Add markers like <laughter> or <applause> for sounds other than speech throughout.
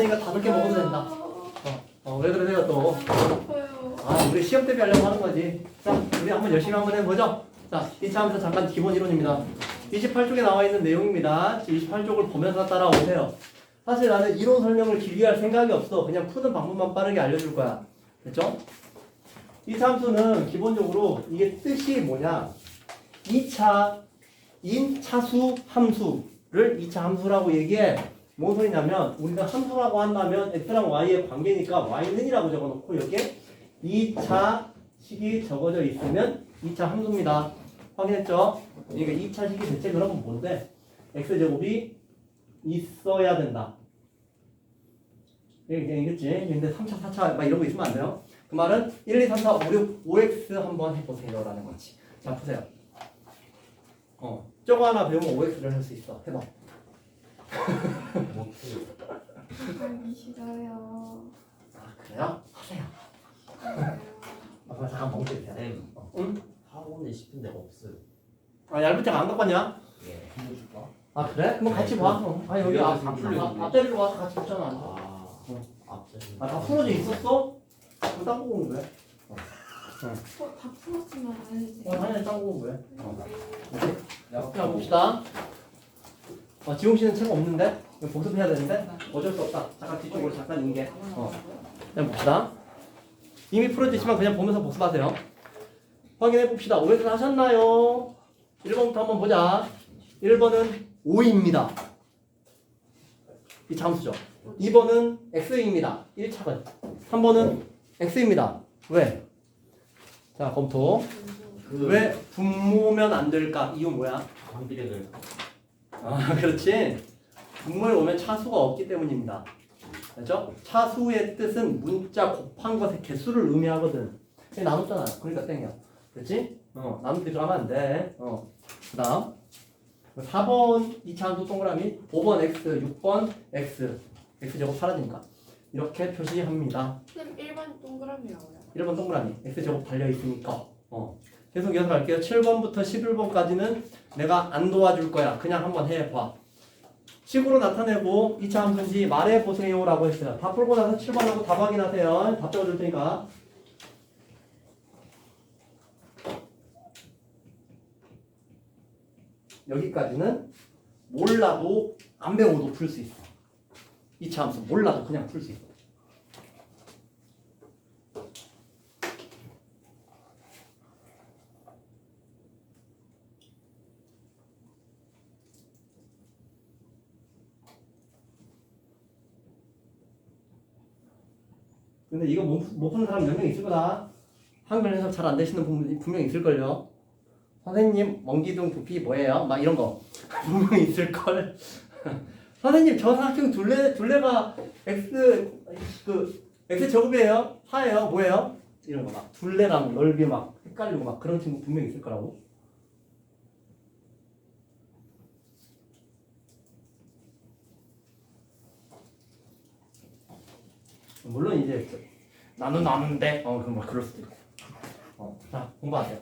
나왔으니까 다섯 개 먹어도 된다. 어, 어, 왜 그러세요 또? 아, 우리 시험 대비 하려고 하는 거지. 자, 우리 한번 열심히 한번 해보죠. 자, 이차하면서 잠깐 기본 이론입니다. 28쪽에 나와 있는 내용입니다. 28쪽을 보면서 따라오세요. 사실 나는 이론 설명을 길게 할 생각이 없어. 그냥 푸는 방법만 빠르게 알려줄 거야. 됐죠? 이 함수는 기본적으로 이게 뜻이 뭐냐? 2차 인 차수 함수를 2차 함수라고 얘기해. 뭔 소리냐면 우리가 함수라고 한다면 x랑 y의 관계니까 y는 이라고 적어놓고 여기에 2차 식이 적어져 있으면 2차 함수입니다. 확인했죠? 그러니까 2차 식이 대체 그러면 뭔데? x제곱이 있어야 된다. 이게 이겠지? 근데 3차, 4차 막 이런 거 있으면 안 돼요. 그 말은 1, 2, 3, 4, 5, 6, 5x 한번 해보세요 라는 거지. 자, 보세요. 어, 저거 하나 배우면 5x를 할 수 있어. 해봐. 하기 싫어요. 아, 그래요? 하세요. 아, 잠깐 멍때리세요. 쌤, 응? 학원에 싶은 데가 없어요. 아, 얇은 장안 갖고 왔냐? 예. 빌려줄까? 아, 그래? 그럼 같이 봐. 어. 아, 여기 앞, 앞, 앞, 앞자리로 와서 같이 붙잖아. 아, 어. 앞자리. 아, 다 풀어져 있었어? 그럼 딴거? 어, 다 풀었으면 안 해도 어, 돼. 당연히 딴거 거야. 야, 자, 봅시다. 어, 지용 씨는 책 없는데? 이거 복습해야 되는데? 어쩔 수 없다. 잠깐 뒤쪽으로 잠깐 인게. 어. 그냥 봅시다. 이미 풀어주시면 그냥 보면서 복습하세요. 확인해 봅시다. 5x 하셨나요? 1번부터 한번 보자. 1번은 5입니다. 이 잠수죠. 2번은 x입니다. 1차근. 3번은 x입니다. 왜? 자, 검토. 그왜 분모면 안 될까? 이유 뭐야? 관비례를 아, <laughs> 그렇지. 분모에 오면 차수가 없기 때문입니다. 그렇죠? 차수의 뜻은 문자 곱한 것의 개수를 의미하거든. 얘 나눴잖아. 그러니까 땡이야. 그렇지? 어, 나누기 들어가면 안 돼. 어. 그 다음. 4번 2차 함수 동그라미, 5번 x, 6번 x. x제곱 사라지니까. 이렇게 표시합니다. 쌤 1번 동그라미라고요. 1번 동그라미, x제곱 달려있으니까. 어. 계속 갈게요. 7번부터 11번까지는 내가 안 도와줄 거야. 그냥 한번 해봐. 식으로 나타내고 2차 함수인지 말해보세요 라고 했어요. 다 풀고 나서 7번하고 답 확인하세요. 답 적어줄 테니까. 여기까지는 몰라도 안 배워도 풀 수 있어. 2차 함수 몰라도 그냥 풀 수 있어. 근데 이거 못, 못 푸는 사람 몇 명 있을 거다. 한글 해석 잘 안 되시는 분들이 분명 있을걸요. 선생님, 먼기둥 부피 뭐예요? 막 이런 거. <laughs> 분명 있을걸. <laughs> 선생님, 저 사각형 둘레, 둘레가 x, 그, x 제곱이에요? 4예요? 뭐예요? 이런 거 막. 둘레랑 넓이 막 헷갈리고 막 그런 친구 분명 있을 거라고. 물론 이제 나는 나는데 어 그럼 막 그럴 수도 있고 어자 공부하세요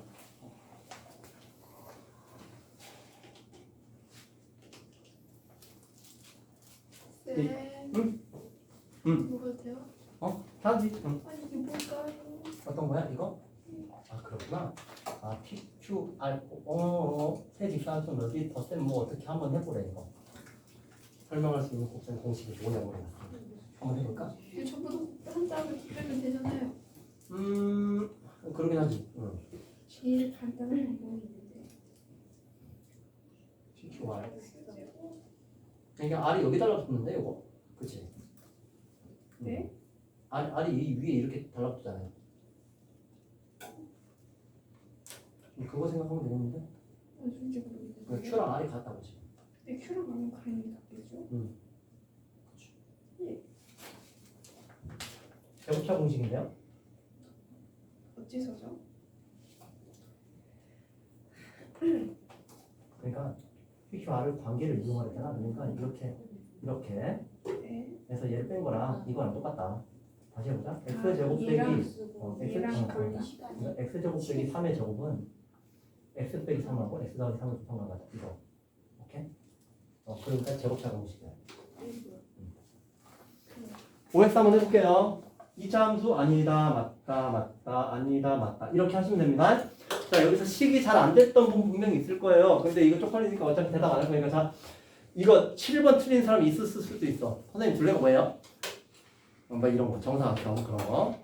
쌤. 응? 응. 뭐가 돼요? 어 다지 응. 아니 이게 뭘까요? 어떤 거야 이거 아 그렇구나 아 PQ R 어 세직사한수 넓이 덧셈 뭐 어떻게 한번 해보래 이거 설명할 수 있는 곱셈 공식이 뭐냐 모르겠어 한번 해볼까 이거 전부 다 한자로 빼면 되잖아요. 음 그러긴 하지 응. 제일 간단한 방법이 있는데. PQ R 이게 R이 여기 달라붙는데 이거 그치 네? R, R이 이 위에 이렇게 달라붙잖아요 그거 생각하면 되겠는데 어, 솔직히 모르겠는데. 그 Q랑 R이 같다고 지금 근데 큐랑 가면 그림이 바뀌죠? 제곱차 공식인데요 어째서죠? 그러니까 PQ R을 관계를 이용하려 되나 그러니까 이렇게 이렇게 네. 해서 얘를 뺀 거랑 이거랑 똑같다 다시 해보자 x 아, 제곱 얘랑 빼기 어, x 얘랑 어, 시간이. 그러니까 x 제곱 빼기 3의 제곱은 x 빼기 3하고 x 더하기 3을 곱한 거 같아 이거 오케이? 어 그러니까 제곱차 공식이야 그 OX 한번 해볼게요. 2차 함수 아니다 맞다 맞다 아니다 맞다 이렇게 하시면 됩니다. 자 여기서 식이 잘 안 됐던 부분 분명히 있을 거예요. 근데 이거 쪽팔리니까 어차피 대답 안 할 거니까 자 이거 7번 틀린 사람이 있을 수도 있어. 선생님 둘레가 뭐예요? 어, 뭐 이런 거 정사각형 그런 거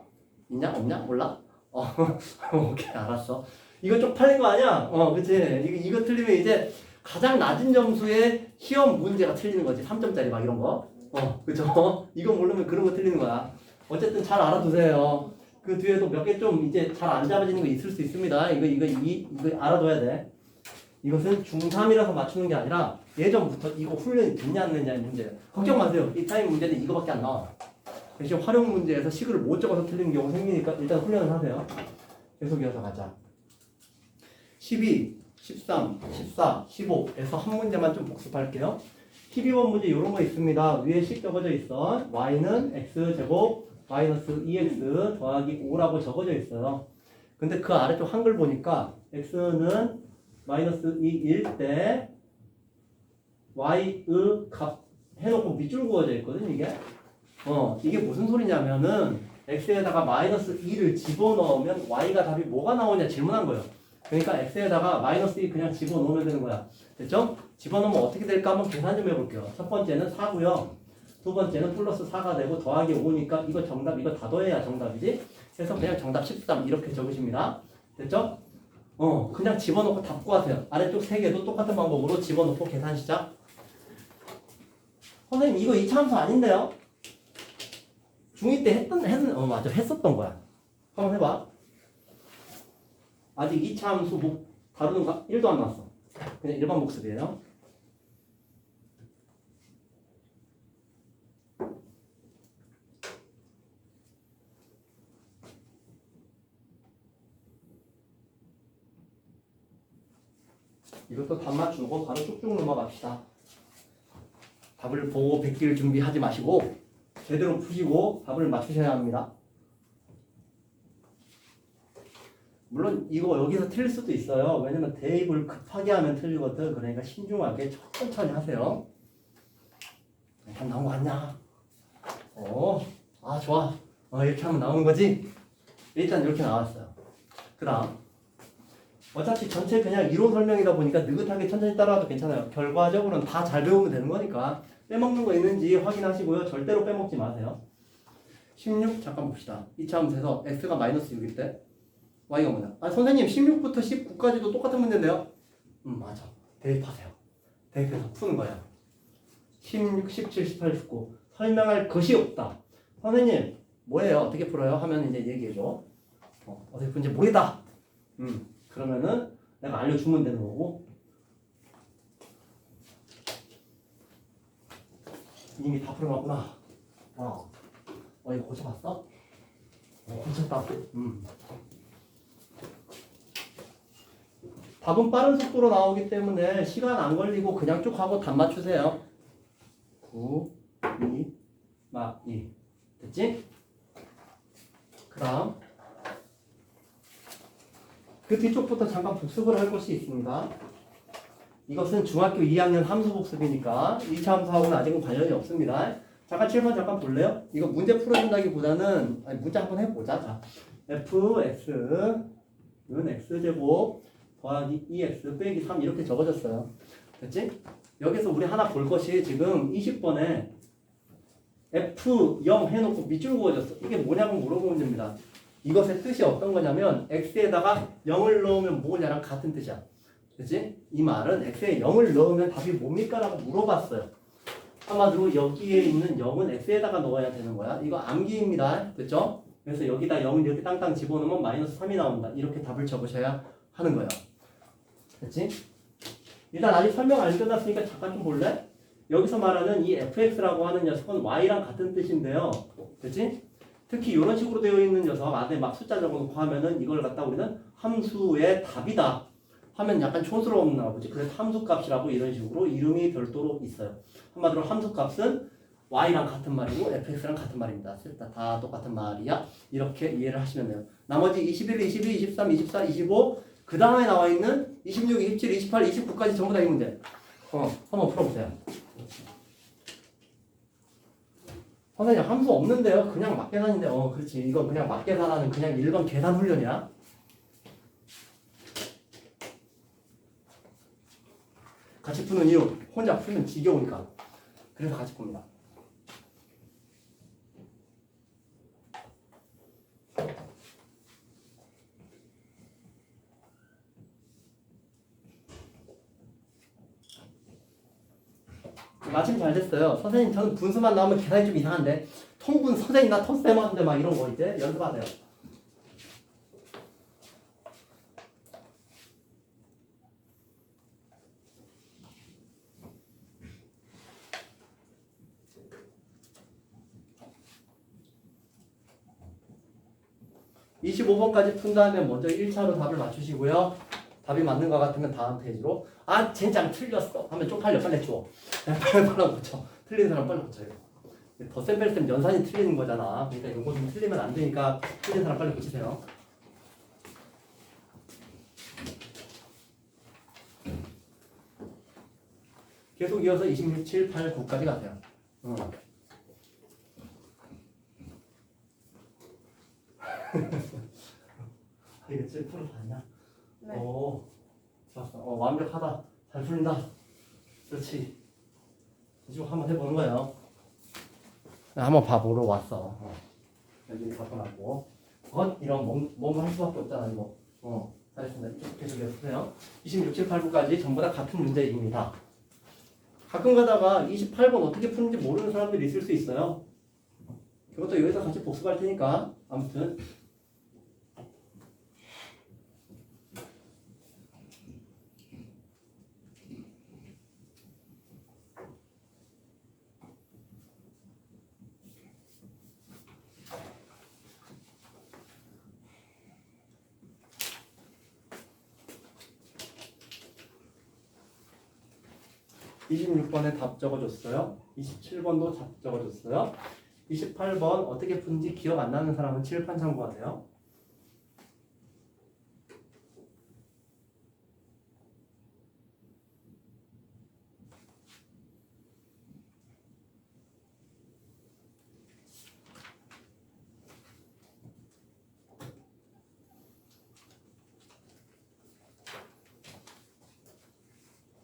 있냐 없냐 몰라? 어 <laughs> 오케이 알았어. 이거 쪽팔린 거 아니야? 어 그치 이거 이거 틀리면 이제 가장 낮은 점수의 시험 문제가 틀리는 거지 3점짜리 막 이런 거. 어 그죠? 이거 모르면 그런 거 틀리는 거야. 어쨌든 잘 알아두세요. 그 뒤에도 몇 개 좀 이제 잘 안 잡아지는 거 있을 수 있습니다. 이거 이거 이 이거 알아둬야 돼. 이것은 중3이라서 맞추는 게 아니라 예전부터 이거 훈련이 됐냐 안 됐냐의 문제예요. 걱정 마세요. 이 타임 문제는 이거밖에 안 나와. 대신 활용 문제에서 식을 못 적어서 틀리는 경우 생기니까 일단 훈련을 하세요. 계속 이어서 가자. 12, 13, 14, 15에서 한 문제만 좀 복습할게요. 12번 문제 이런 거 있습니다. 위에 식 적어져 있어. y는 x제곱 마이너스 2x 더하기 5라고 적어져 있어요. 근데 그 아래쪽 한글 보니까 x는 마이너스 2일 때 y의 값 해놓고 밑줄 그어져 있거든 이게. 어 이게 무슨 소리냐면은 x에다가 마이너스 2를 집어넣으면 y가 답이 뭐가 나오냐 질문한 거예요. 그러니까 x에다가 마이너스 2 그냥 집어넣으면 되는 거야. 됐죠? 집어넣으면 어떻게 될까 한번 계산 좀 해볼게요. 첫 번째는 4고요. 두 번째는 플러스 4가 되고 더하기 5니까 이거 정답 이거 다 더해야 정답이지. 그래서 그냥 정답 13 이렇게 적으십니다. 됐죠? 어 그냥 집어넣고 답고 하세요. 아래쪽 세 개도 똑같은 방법으로 집어넣고 계산 시작. 선생님 이거 2차 함수 아닌데요? 중2 때 했던 했는 어 맞아 했었던 거야. 한번 해봐. 아직 2차 함수 목 다루는 거 1도 안 나왔어. 그냥 일반 복습이에요. 이것도 답 맞추고 바로 쭉쭉 넘어갑시다. 답을 보고 베낄 준비하지 마시고 제대로 푸시고 답을 맞추셔야 합니다. 물론 이거 여기서 틀릴 수도 있어요. 왜냐면 대입을 급하게 하면 틀리거든. 그러니까 신중하게 천천히 하세요. 답 나온 거 같냐? 어, 아 좋아. 어, 이렇게 하면 나오는 거지? 일단 이렇게 나왔어요. 그 다음 어차피 전체 그냥 이론 설명이다 보니까 느긋하게 천천히 따라와도 괜찮아요. 결과적으로는 다 잘 배우면 되는 거니까 빼먹는 거 있는지 확인하시고요. 절대로 빼먹지 마세요. 16 잠깐 봅시다. 이차 함수에서 x가 마이너스 6일 때 y가 뭐냐? 아 선생님 16부터 19까지도 똑같은 문제인데요. 음 맞아. 대입하세요. 대입해서 푸는 거야. 16, 17, 18, 19 설명할 것이 없다. 선생님 뭐예요? 어떻게 풀어요? 하면 이제 얘기해줘. 어, 어떻게 푸는지 모르다. 음 그러면은 내가 알려주면 되는 거고. 이미 다 풀어놨구나. 어. 어 이거 고쳐봤어? 어 고쳤다. 음. 답은 빠른 속도로 나오기 때문에 시간 안 걸리고 그냥 쭉 하고 답 맞추세요. 9, 2, 막 2. 됐지? 그 다음. 그 뒤쪽부터 잠깐 복습을 할 것이 있습니다. 이것은 중학교 2학년 함수 복습이니까 2차 함수하고는 아직은 관련이 없습니다. 잠깐 7번 잠깐 볼래요? 이거 문제 풀어준다기보다는 아니, 문제 한번 해보자. 자, fx는 x제곱 더하기 2x 빼기 3 이렇게 적어졌어요. 됐지? 여기서 우리 하나 볼 것이 지금 20번에 F0 해놓고 밑줄 그어졌어. 이게 뭐냐고 물어보면 됩니다. 이것의 뜻이 어떤 거냐면 x에다가 0을 넣으면 뭐냐랑 같은 뜻이야. 그치? 이 말은 x에 0을 넣으면 답이 뭡니까? 라고 물어봤어요. 한마디로 여기에 있는 0은 x에다가 넣어야 되는 거야. 이거 암기입니다. 됐죠? 그래서 여기다 0을 이렇게 땅땅 집어넣으면 마이너스 3이 나온다. 이렇게 답을 적으셔야 하는 거예요. 됐지? 일단 아직 설명 안 끝났으니까 잠깐 좀 볼래? 여기서 말하는 이 fx라고 하는 녀석은 y랑 같은 뜻인데요. 됐지? 특히 이런 식으로 되어 있는 녀석 안에 막 숫자 적어놓고 하면은 이걸 갖다 우리는 함수의 답이다 하면 약간 촌스러웠나 보지. 그래서 함수값이라고 이런 식으로 이름이 별도로 있어요. 한마디로 함수값은 y랑 같은 말이고 fx랑 같은 말입니다. 셋다 다 똑같은 말이야. 이렇게 이해를 하시면 돼요. 나머지 21, 22, 23, 24, 25 그 다음에 나와 있는 26, 27, 28, 29까지 전부 다 이 문제. 어, 한번 풀어보세요. 선생님 함수 없는데요? 그냥 맞계산인데 어 그렇지. 이건 그냥 맞계산하는 그냥 일반 계산 훈련이야. 같이 푸는 이유 혼자 풀면 지겨우니까. 그래서 같이 풉니다 됐어요. 선생님 저는 분수만 나오면 계산이 좀 이상한데 통분 선생님나 턴쌤 하는데 막 이런 거 이제 연습하세요. (25번까지) 푼 다음에 먼저 1차로 답을 맞추시고요 답이 맞는 것 같으면 다음 페이지로 아 젠장 틀렸어. 하면 쪽팔려. 빨리 줘 빨리 빨리 고쳐 틀린 사람 빨리 고쳐요 더센 뺄셈 연산이 틀리는 거잖아. 그러니까 이거 좀 틀리면 안 되니까 틀린 사람 빨리 고치세요. 계속 이어서 26, 7, 8, 9까지 가세요. 어. 이거 7% 다냐? 네. 오, 좋았어. 어, 완벽하다. 잘 풀린다. 그렇지. 지금 한번 해보는 거예요. 나 한번 봐보러 왔어. 어. 여기 바꿔놨고. 어, 이런 뭔, 뭔가 할 수밖에 없잖아, 이거. 어, 잘했습니다. 이쪽 계속 해주세요. 26, 7, 8, 9까지 전부 다 같은 문제입니다. 가끔 가다가 28번 어떻게 푸는지 모르는 사람들이 있을 수 있어요. 그것도 여기서 같이 복습할 테니까. 아무튼. 이십육 번에 답 적어줬어요. 27번도 답 적어줬어요. 28번 어떻게 푼지 기억 안 나는 사람은 칠판 참고하세요.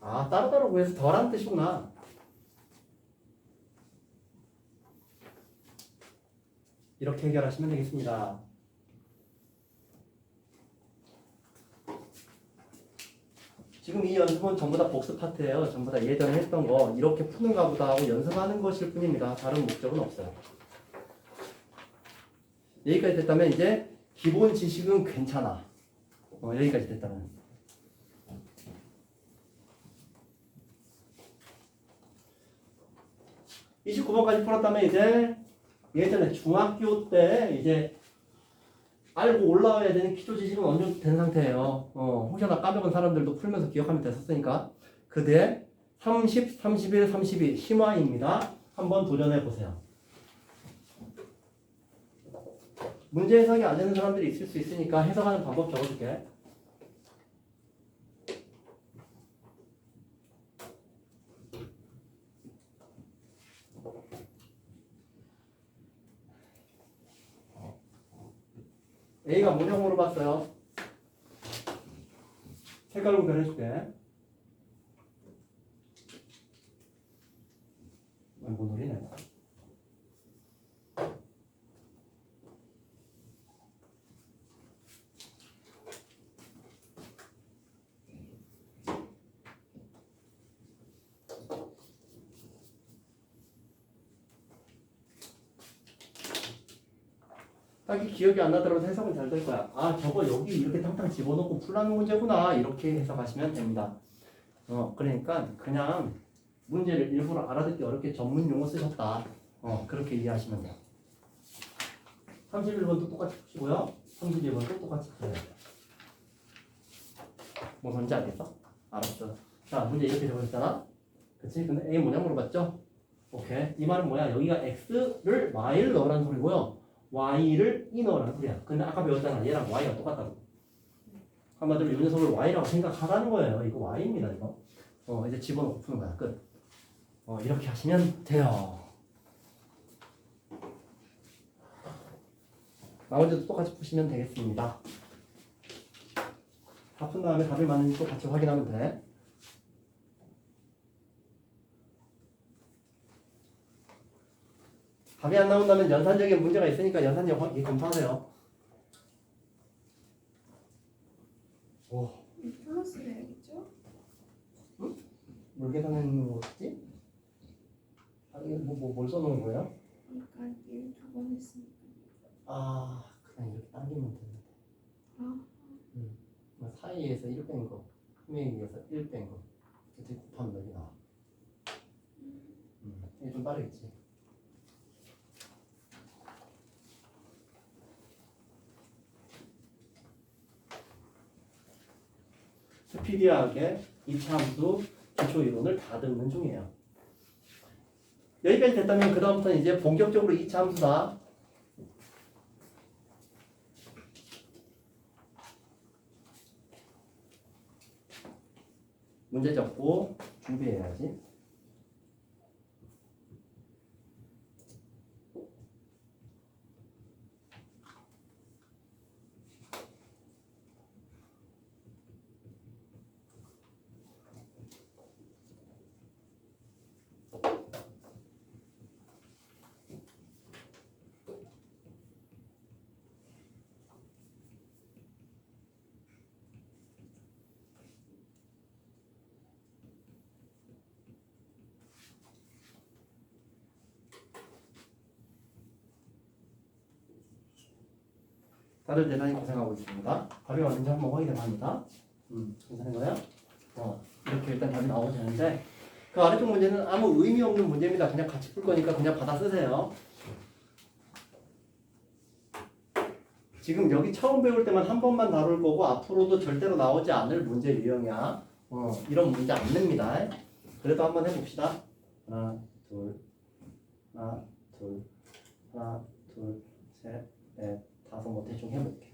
아 구해서 덜한 뜻이구나. 이렇게 해결하시면 되겠습니다. 지금 이 연습은 전부 다 복습 파트예요. 전부 다 예전에 했던 거 이렇게 푸는가 보다 하고 연습하는 것일 뿐입니다. 다른 목적은 없어요. 여기까지 됐다면 이제 기본 지식은 괜찮아. 어, 여기까지 됐다면. (29번까지) 풀었다면 이제 예전에 중학교 때 이제 알고 올라와야 되는 기초 지식은 어느 정도 된 상태예요. 어, 혹여나 까먹은 사람들도 풀면서 기억하면 됐었으니까 그 뒤에 30, 31, 32 심화입니다. 한번 도전해 보세요. 문제 해석이 안 되는 사람들이 있을 수 있으니까 해석하는 방법 적어줄게. 뭐냐고 물어봤어요. 색깔 구별해줄게. 아, 뭔 소리네. 딱히 기억이 안 나더라도 해석은 잘 될 거야. 아, 저거 여기 이렇게 탕탕 집어넣고 풀라는 문제구나. 이렇게 해석하시면 됩니다. 어, 그러니까 그냥 문제를 일부러 알아듣기 어렵게 전문 용어 쓰셨다. 어, 그렇게 이해하시면 돼요. 31번도 똑같이 푸시고요. 32번도 똑같이 푸세요. 뭐 뭔지 알겠어? 알았어. 자, 문제 이렇게 적어졌잖아. 그치? 근데 A 뭐냐 물어봤죠? 오케이. 이 말은 뭐야? 여기가 X를 Y를 넣으라는 소리고요. y를 이너라고 소리야. 근데 아까 배웠잖아. 얘랑 y가 똑같다고. 한마디로 윤석을 y라고 생각하라는 거예요. 이거 y입니다. 이거. 어 이제 집어넣고 푸는 거야. 끝. 어 이렇게 하시면 돼요. 나머지도 똑같이 푸시면 되겠습니다. 다 푼 다음에 답을 맞는지 또 같이 확인하면 돼. 답이 안 나온다면 연산적인 문제가 있으니까 연산력 확인 검사하세요. 오, 플러스? 뭘 계산하는 거지? 아, 이거 뭐, 뭐, 뭘 써놓은 거예요? 그러니까 1두번 했으니까. 아, 그냥 이렇게 당기면 되는데. 아, 뭐 사이에서 1뺀 거, 품에 의해서 1뺀 거. 이렇게 곱하면 여기 나와. 음, 이게 좀 빠르겠지. 스피디하게 이차 함수 기초 이론을 다 듣는 중이에요. 여기까지 됐다면 그 다음부터는 이제 본격적으로 이차 함수다. 문제 적고 준비해야지. 다들 대단히 고생하고 있습니다. 답이 왔는지 한번 확인해 봅니다. 음, 괜찮은 거예요? 어, 이렇게 일단 답이 나오면 되는데 그 아래쪽 문제는 아무 의미 없는 문제입니다. 그냥 같이 풀 거니까 그냥 받아 쓰세요. 지금 여기 처음 배울 때만 한 번만 다룰 거고 앞으로도 절대로 나오지 않을 문제 유형이야. 어, 이런 문제 안 냅니다. 그래도 한번 해봅시다. 하나, 둘, 하나, 둘, 하나, 둘, 셋, 넷, 다섯 뭐 대충 해볼게.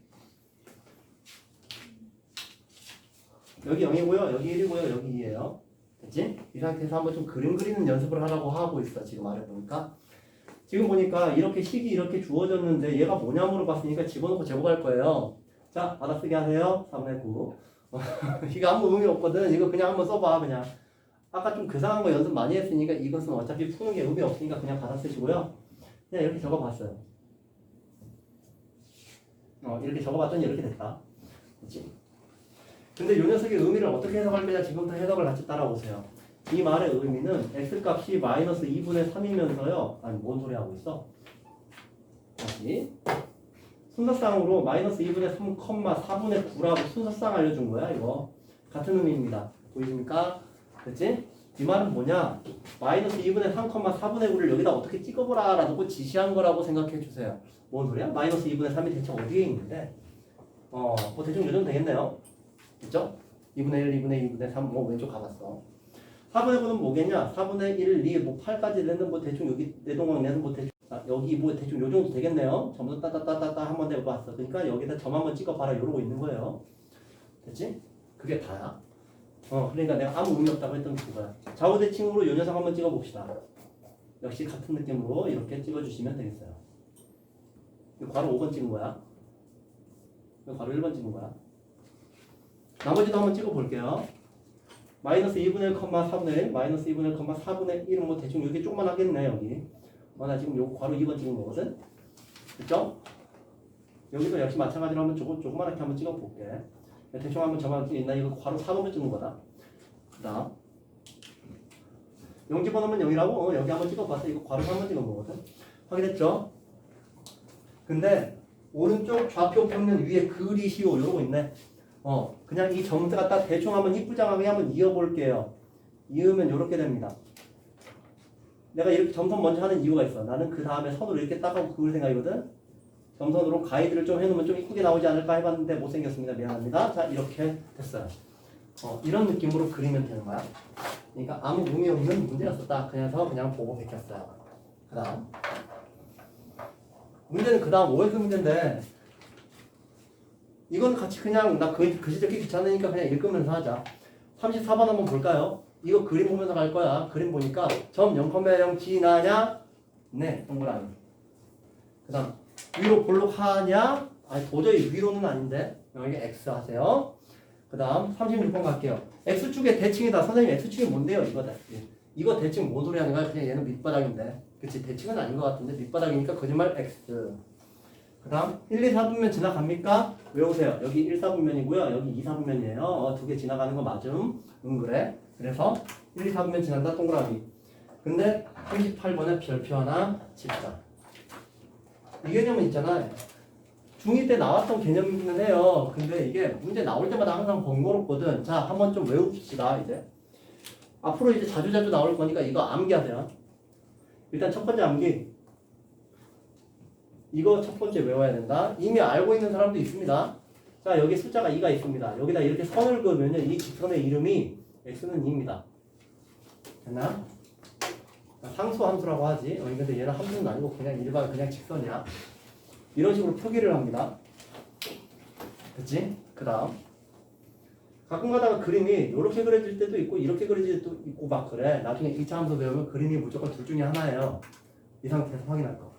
여기 0이고요, 여기 1이고요, 여기 2예요. 됐지? 이 상태에서 한번 좀 그림 그리는 연습을 하라고 하고 있어. 지금 아래 보니까. 지금 보니까 이렇게 식이 이렇게 주어졌는데 얘가 뭐냐 물어봤으니까 집어넣고 제곱할 거예요. 자, 받아쓰기 하세요. 3분의 9. <laughs> 이거 아무 의미 없거든. 이거 그냥 한번 써봐, 그냥. 아까 좀 괴상한 거 연습 많이 했으니까 이것은 어차피 푸는 게 의미 없으니까 그냥 받아쓰시고요. 그냥 이렇게 적어봤어요. 어, 이렇게 적어봤더니 이렇게 됐다. 그치? 근데 이 녀석의 의미를 어떻게 해석할 거냐 지금부터 해석을 같이 따라오세요. 이 말의 의미는 x값이 마이너스 2분의 3이면서요. 아니 뭔 소리 하고 있어? 다시 순서쌍으로 마이너스 2분의 3, 4분의 9라고 순서쌍 알려준 거야 이거 같은 의미입니다. 보이십니까? 그치? 이 말은 뭐냐? 마이너스 2분의 3, 4분의 9를 여기다 어떻게 찍어보라 라고 지시한 거라고 생각해 주세요. 뭔 소리야? 마이너스 2분의 3이 대체 어디에 있는데? 어, 뭐 대충 요정 되겠네요. 그죠? 2분의 1, 2분의 2, 2분의 3, 뭐 왼쪽 가봤어. 4분의 9는 뭐겠냐? 4분의 1, 2, 뭐 8까지 되는 뭐 대충 여기 내동강 내는 뭐 대충 아, 여기 뭐 대충 요 정도 되겠네요. 다 따따따따따 한번 내봤어. 그러니까 여기다 점 한번 찍어봐라 이러고 있는 거예요. 됐지? 그게 다야. 어, 그러니까 내가 아무 의미 없다고 했던 게 그거야. 좌우 대칭으로 요 녀석 한번 찍어봅시다. 역시 같은 느낌으로 이렇게 찍어주시면 되겠어요. 괄호 5번 찍은 거야. 괄호 1번 찍은 거야. 나머지도 한번 찍어볼게요. 마이너스 2분의 1, 4분의 1, 마이너스 2분의 1, 4분의 1은 뭐 대충 여기 조금만 하겠네, 여기. 어, 나 지금 요 괄호 2번 찍은 거거든? 그죠? 여기도 역시 마찬가지로 한번 조금, 조그만하게 한번 찍어볼게. 대충 한번 정확히, 나 이거 괄호 4번만 찍는 거다. 그 다음. 0 집어넣으면 0이라고? 어, 여기 한번 찍어봤어. 이거 괄호 3번 찍은 거거든? 확인했죠? 근데 오른쪽 좌표 평면 위에 그리시오 이러고 있네. 어, 그냥 이 점수 갖다 대충 한번 이쁘장하게 한번 이어볼게요. 이으면 이렇게 됩니다. 내가 이렇게 점선 먼저 하는 이유가 있어. 나는 그 다음에 선으로 이렇게 딱 하고 그을 생각이거든. 점선으로 가이드를 좀 해놓으면 좀 이쁘게 나오지 않을까 해봤는데 못생겼습니다. 미안합니다. 자, 이렇게 됐어요. 어, 이런 느낌으로 그리면 되는 거야. 그러니까 아무 의미 없는 문제였었다. 그래서 그냥 보고 베꼈어요. 그 다음. 문제는 그 다음 5획 문제인데 이건 같이 그냥 나 그, 글씨 듣기 귀찮으니까 그냥 읽으면서 하자 34번 한번 볼까요? 이거 그림 보면서 갈 거야 그림 보니까 점 0,0 지나냐? 네 동그라미 그 다음 위로 볼록하냐? 아니 도저히 위로는 아닌데 여기 x 하세요. 그 다음 36번 갈게요. x축의 대칭이다. 선생님 x축이 뭔데요? 이거다. 예. 이거 대칭 뭔 소리 하는 거야? 그냥 얘는 밑바닥인데. 그치 대칭은 아닌 것 같은데 밑바닥이니까 거짓말 x. 그 다음 1, 2, 4분면 지나갑니까? 외우세요. 여기 1, 4분면이고요. 여기 2, 4분면이에요. 어, 두 개 지나가는 거 맞음. 응 그래. 그래서 1, 2, 4분면 지난다 동그라미. 근데 38번에 별표 하나 집자. 이 개념은 있잖아요. 중2 때 나왔던 개념이기는 해요. 근데 이게 문제 나올 때마다 항상 번거롭거든. 자, 한번 좀 외웁시다, 이제. 앞으로 이제 자주자주 나올 거니까 이거 암기하세요. 일단 첫 번째 암기. 이거 첫 번째 외워야 된다. 이미 알고 있는 사람도 있습니다. 자, 여기 숫자가 2가 있습니다. 여기다 이렇게 선을 그으면 이 직선의 이름이 x는 2입니다. 됐나? 상수 함수라고 하지. 어, 근데 얘는 함수는 아니고 그냥 일반 그냥 직선이야. 이런 식으로 표기를 합니다. 됐지? 그 다음. 가끔 가다가 그림이 이렇게 그려질 때도 있고 이렇게 그려질 때도 있고 막 그래. 나중에 2차 함수 배우면 그림이 무조건 둘 중에 하나예요. 이 상태에서 확인할 거.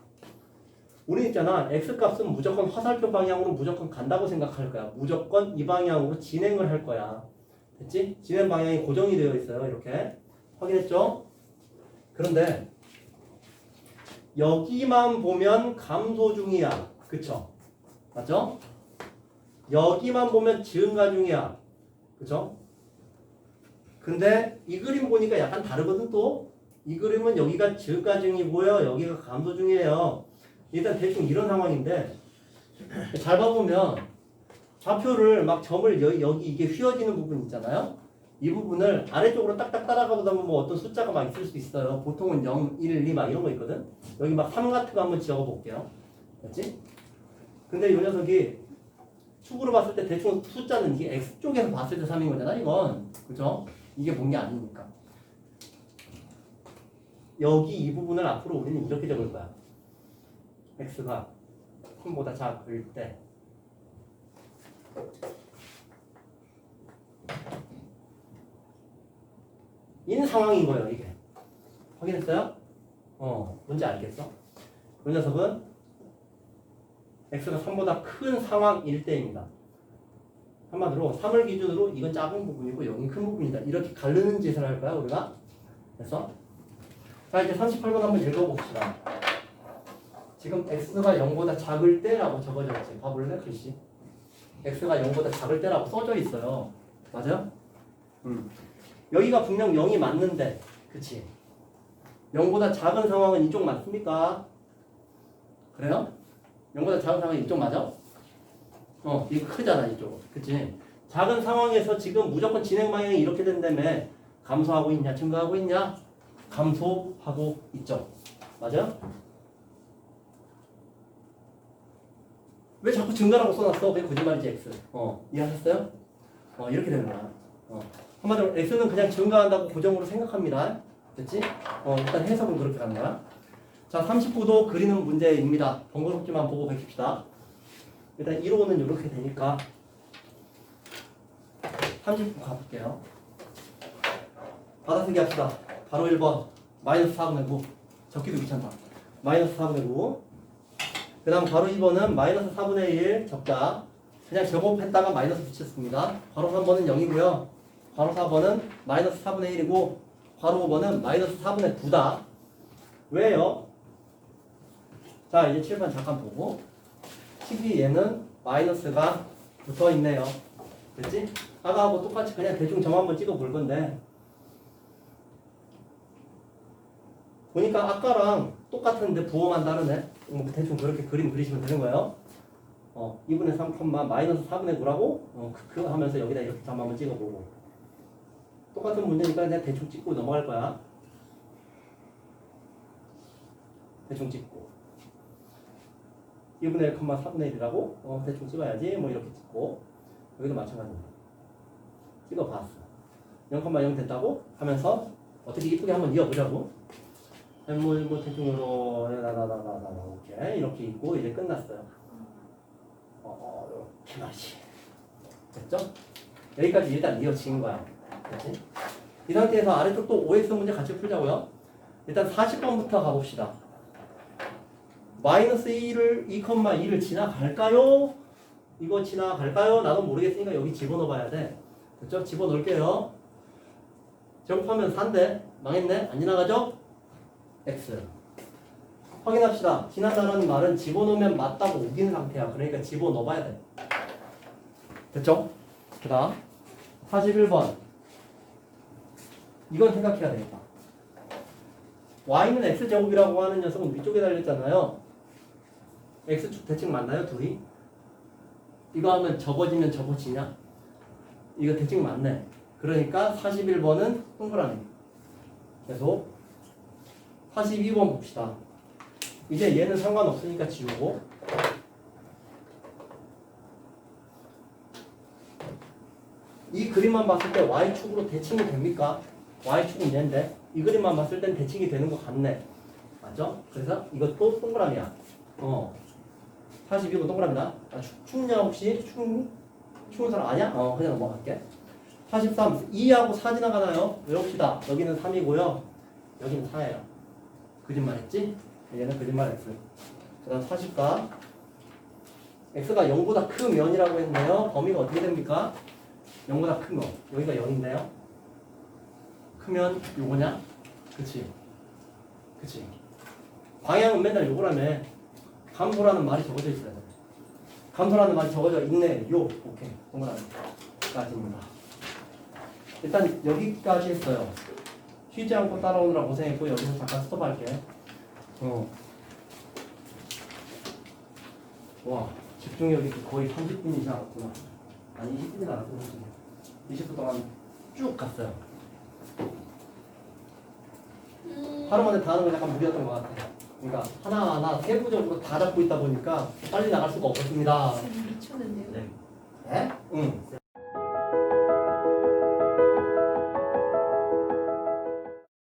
우리 있잖아. x값은 무조건 화살표 방향으로 무조건 간다고 생각할 거야. 무조건 이 방향으로 진행을 할 거야. 됐지? 진행 방향이 고정이 되어 있어요. 이렇게. 확인했죠? 그런데 여기만 보면 감소 중이야. 그쵸? 맞죠? 여기만 보면 증가 중이야. 그쵸? 근데 이 그림 보니까 약간 다르거든 또? 이 그림은 여기가 증가 중이고요. 여기가 감소 중이에요. 일단 대충 이런 상황인데 <clears throat> 잘 봐보면 좌표를 막 점을 여, 여기 이게 휘어지는 부분 있잖아요. 이 부분을 아래쪽으로 딱딱 따라가 보다 보면 뭐 어떤 숫자가 막 있을 수 있어요. 보통은 0, 1, 2 막 이런 거 있거든. 여기 막 3 같은 거 한번 지어볼게요 됐지? 근데 이 녀석이 축으로 봤을 때 대충 숫자는 이게 x 쪽에서 봤을 때 3인 거잖아. 이건 그죠? 이게 본게 아니니까. 여기 이 부분을 앞으로 우리는 이렇게 적을 거야. x가 3보다 작을 때 인 상황인 거예요, 이게. 확인했어요? 어, 뭔지 알겠어? 이 녀석은 x가 3보다 큰 상황일 때입니다. 한마디로 3을 기준으로 이건 작은 부분이고 0이 큰 부분이다. 이렇게 가르는 짓을 할 거야, 우리가. 그래서 자, 이제 38번 한번 읽어봅시다. 지금 x가 0보다 작을 때라고 적어졌지. 봐볼래, 글씨? x가 0보다 작을 때라고 써져 있어요. 맞아요? 음. 여기가 분명 0이 맞는데, 그치? 0보다 작은 상황은 이쪽 맞습니까? 그래요? 0보다 작은 상황은 이쪽 맞아? 어, 이거 크잖아, 이쪽. 그치? 작은 상황에서 지금 무조건 진행 방향이 이렇게 된다며 감소하고 있냐, 증가하고 있냐? 감소하고 있죠. 맞아요? 왜 자꾸 증가라고 써놨어? 왜 거짓말이지, x? 어, 이해하셨어요? 어, 이렇게 되는 거야. 어. 한마디로 x는 그냥 증가한다고 고정으로 생각합니다. 됐지? 어, 일단 해석은 그렇게 가는 거야. 자, 39도 그리는 문제입니다. 번거롭지만 보고 베깁시다. 일단 1호는 이렇게 되니까 30분 가볼게요. 받아쓰기 합시다. 바로 1번. 마이너스 4분의 9. 적기도 귀찮다. 마이너스 4분의 9. 그 다음 바로 2번은 마이너스 4분의 1 적자. 그냥 제곱했다가 마이너스 붙였습니다. 바로 3번은 0이고요. 바로 4번은 마이너스 4분의 1이고 바로 5번은 마이너스 4분의 9다. 왜요? 자 이제 7번 잠깐 보고 12얘는 마이너스가 붙어 있네요. 됐지? 아까하고 똑같이 그냥 대충 점 한번 찍어 볼 건데 보니까 아까랑 똑같은데 부호만 다르네. 음, 대충 그렇게 그림 그리시면 되는 거예요. 어, 2분의 3 콤마 마이너스 4분의 9라고 어, 그, 그 하면서 여기다 이렇게 점 한번 찍어보고 똑같은 문제니까 그냥 대충 찍고 넘어갈 거야. 대충 찍고 2분의 1 콤마 4분의 1이라고 어, 대충 찍어야지 뭐 이렇게 찍고 여기도 마찬가지입니다. 찍어봤어. 0,0 됐다고 하면서 어떻게 이쁘게 한번 이어보자고. 뭐, 뭐 대충 나나나나나 이렇게 이렇게 있고 이제 끝났어요. 어, 어 이렇게 말이지. 됐죠? 여기까지 일단 이어진 거야. 됐지? 이 상태에서 아래쪽 또 OX 문제 같이 풀자고요. 일단 40번부터 가봅시다. 마이너스 2를 2,2를 지나갈까요? 이거 지나갈까요? 나도 모르겠으니까 여기 집어넣어 봐야 돼. 됐죠? 집어넣을게요. 제곱하면 4인데 망했네? 안 지나가죠? X. 확인합시다. 지나가는 말은 집어넣으면 맞다고 우기는 상태야. 그러니까 집어넣어봐야 돼. 됐죠? 그 다음 41번 이건 생각해야 되겠다. y는 x제곱이라고 하는 녀석은 위쪽에 달렸잖아요. x축 대칭 맞나요? 둘이? 이거 하면 접어지면 접어지냐? 이거 대칭 맞네. 그러니까 41번은 동그라미. 계속 42번 봅시다. 이제 얘는 상관없으니까 지우고 이 그림만 봤을 때 y축으로 대칭이 됩니까? Y축은 얘인데 이 그림만 봤을 땐 대칭이 되는 것 같네. 맞죠? 그래서 이것도 동그라미야. 어. 42번 동그라미다. 아, 축, 축냐 혹시? 축, 축은 사람 아니야? 어, 그냥 넘어갈게. 43. 2하고 4 지나가나요? 외웁시다. 여기는 3이고요. 여기는 4예요. 거짓말 했지? 얘는 거짓말 했어요. 그 다음 40가 x가 0보다 크면이라고 했네요. 범위가 어떻게 됩니까? 0보다 큰 거. 여기가 0인데요. 크면 요거냐? 그치? 그치? 방향은 맨날 요거라며. 감소라는 말이 적어져 있어야 돼. 감소라는 말이 적어져 있네. 요. 오케이. 동그라미. 까지입니다. 일단 여기까지 했어요. 쉬지 않고 따라오느라 고생했고 여기서 잠깐 스톱할게. 어. 와 집중력이 거의 30분 이상 왔구나. 아니 20분이 나왔구나. 20분 동안 쭉 갔어요. 하루 만에 다 하는 건 약간 무리였던 것 같아요. 그러니까 하나하나 세부적으로 다 잡고 있다 보니까 빨리 나갈 수가 없었습니다. 미쳤는데요. 네. 네? 응.